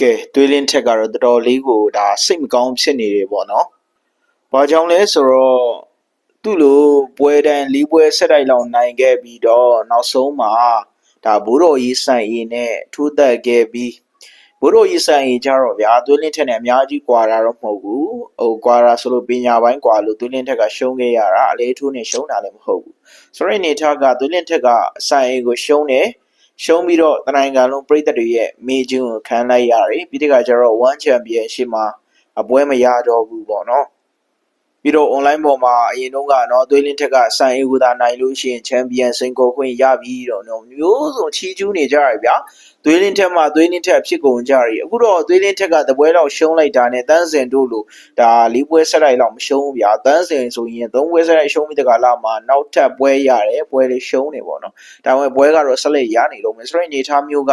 ကဲသွေးလင်းထက်ကတော့တော်တော်လေးကိုဒါစိတ်မကောင်းဖြစ်နေတယ်ပေါ့နော်။ဘာကြောင့်လဲဆိုတော့သူ့လိုပွဲတန်းလေးပွဲဆက်တိုက်လောက်နိုင်ခဲ့ပြီးတော့နောက်ဆုံးမှာဒါဘိုးတော်ကြီးဆိုင်ရင်နဲ့ထိုးသက်ခဲ့ပြီးဘိုးတော်ကြီးဆိုင်ရင်ကြတော့ဗျာသွေးလင်းထက်နဲ့အများကြီးကွာတာတော့မဟုတ်ဘူး။ဟိုကွာတာဆိုလို့ပညာပိုင်းကွာလို့သွေးလင်းထက်ကရှုံးခဲ့ရတာအလေးထိုးနဲ့ရှုံးတာလည်းမဟုတ်ဘူး။ဆိုတော့အနေထားကသွေးလင်းထက်ကအဆိုင်ရင်ကိုရှုံးတယ်။ ရှုံးပြီးတော့တနိုင်ငံလုံးပြည်သက်တွေရဲ့မေဂျွန်းကိုခံလိုက်ရတယ်ပြီးတဲ့ကကျတော့1 championship မှာအပွဲမရတော့ဘူးပေါ့နော် ပြီးတော့ online ပေါ်မှာအရင်တုန်းကနော်သွေးလင်းထက်ကစံအေကိုသာနိုင်လို့ရှိရင်ချန်ပီယံစိန်ခေါ်ခွင့်ရပြီတော့နော်မျိုးစုံချီးကျူးနေကြရဗျာသွေးလင်းထက်မှသွေးလင်းထက်ဖြစ်ကုန်ကြရည်အခုတော့သွေးလင်းထက်ကတပွဲလောက်ရှုံးလိုက်တာနဲ့တန်းစင်တို့လိုဒါလေးပွဲဆက်လိုက်လောက်မရှုံးဘူးဗျာတန်းစင်ဆိုရင်သုံးပွဲဆက်လိုက်ရှုံးပြီးတကလာမှာနောက်ထပ်ပွဲရတယ်ပွဲလေးရှုံးနေပေါ့နော်ဒါပေမဲ့ပွဲကတော့ဆက်လက်ရနေလို့မယ်ဆိုရင်နေသားမျိုးက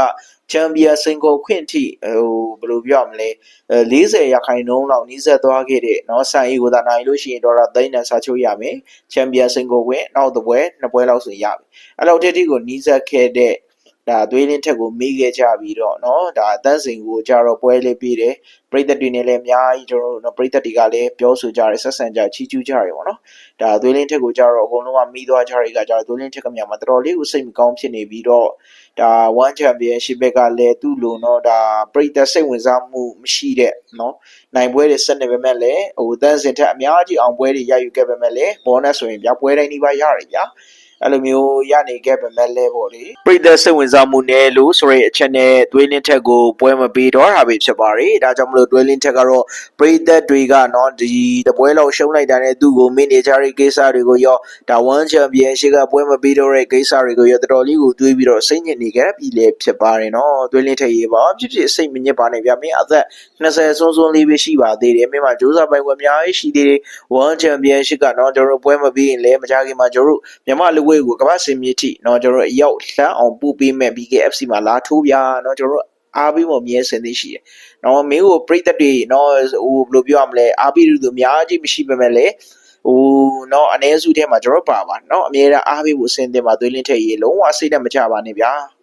ချန်ပီယံစင်ကိုခွင့်ထိဟိုဘယ်လိုပြောရမလဲအဲ40ရာခိုင်နှုန်းလောက်နီးစပ်သွားခဲ့တဲ့เนาะဆန်အီကိုသာနိုင်လို့ရှိရင်ဒေါ်လာသိန်းနဲ့စာချုပ်ရမယ်ချန်ပီယံစင်ကိုခွင့်နောက်တစ်ပွဲနှစ်ပွဲလောက်ဆိုရမယ်အဲ့လောက်တည်းတည်းကိုနီးစပ်ခဲ့တဲ့ ဒါသွေးလင်းထက်ကိုမေးခဲ့ကြပြီးတော့เนาะဒါအသန်းစင်ကိုကြတော့ပွဲလေးပြီးတယ်ပရိသတ်တွေနဲ့လည်းအများကြီးတို့เนาะပရိသတ်တွေကလည်းပြောဆိုကြတယ်ဆက်ဆံကြချီးကျူးကြတယ်ပေါ့နော်ဒါသွေးလင်းထက်ကိုကြတော့အကုန်လုံးကမိသွားကြတဲ့ကကြတော့သွေးလင်းထက်ကမြန်မှာတော်တော်လေးကိုစိတ်မကောင်းဖြစ်နေပြီးတော့ဒါ one championship ဘက်ကလည်းသူ့လိုเนาะဒါပရိသတ်စိတ်ဝင်စားမှုမရှိတဲ့เนาะနိုင်ပွဲတွေဆက်နေပေမဲ့လည်းဟိုတန်းစင်ထက်အများကြီးအောင်ပွဲတွေရယူခဲ့ပေမဲ့လည်း bonus ဆိုရင်ဗျာပွဲတိုင်းဒီပါရတယ်ဗျာ အဲ့လိုမျိုးရနေခဲ့ပေမဲ့လဲပေါ့လေပြည်သက်စိတ်ဝင်စားမှုနဲ့လို့ဆိုတဲ့အချက်နဲ့တွင်းလင်းထက်ကိုပွဲမပေးတော့တာပဲဖြစ်ပါတယ်ဒါကြောင့်မလို့တွင်းလင်းထက်ကတော့ပြည်သက်တွေကနော်ဒီတပွဲလောက်ရှုံးလိုက်တာနဲ့သူ့ကိုမင်းနေကြတဲ့ကိစ္စတွေကိုရောဒါဝမ်ချန်ပီယံရှစ်ကပွဲမပေးတော့တဲ့ကိစ္စတွေကိုရောတော်တော်လေးကိုတွေးပြီးတော့စိတ်ညစ်နေကြပြီလေဖြစ်ပါတယ်နော်တွင်းလင်းထက်ရေပါဖြစ်ဖြစ်စိတ်မညစ်ပါနဲ့ဗျာမင်းအသက်20စွန်းစွန်းလေးပဲရှိပါသေးတယ်မင်းမှာဂျိုးစားပိုင်ွယ်အများကြီးရှိသေးတယ်ဝမ်ချန်ပီယံရှစ်ကနော်ကျွန်တော်တို့ပွဲမပေးရင်လည်းမကြခင်မှာကျွန်တော်တို့မြန်မာလူဝကိုကမ္ဘာစင်မြင့်ထိเนาะကျွန်တော်တို့အရောက်လှမ်းအောင်ပို့ပေးမဲ့ BKFC မှာလာထိုးဗျာเนาะကျွန်တော်တို့အားပြီးမမြဲစင်သေးရှိတယ်။နော်မင်းကိုပြိသက်တွေနော်ဟိုဘယ်လိုပြောရမလဲအားပြီးသူအများကြီးမရှိပေမဲ့လည်းဟိုနော်အ ਨੇ စုထဲမှာကျွန်တော်ပါပါနော်အမြဲတမ်းအားပေးဖို့အဆင်သင့်ပါသွေးလင်းထည့်ရေးလုံးဝစိတ်နဲ့မချပါနဲ့ဗျာ။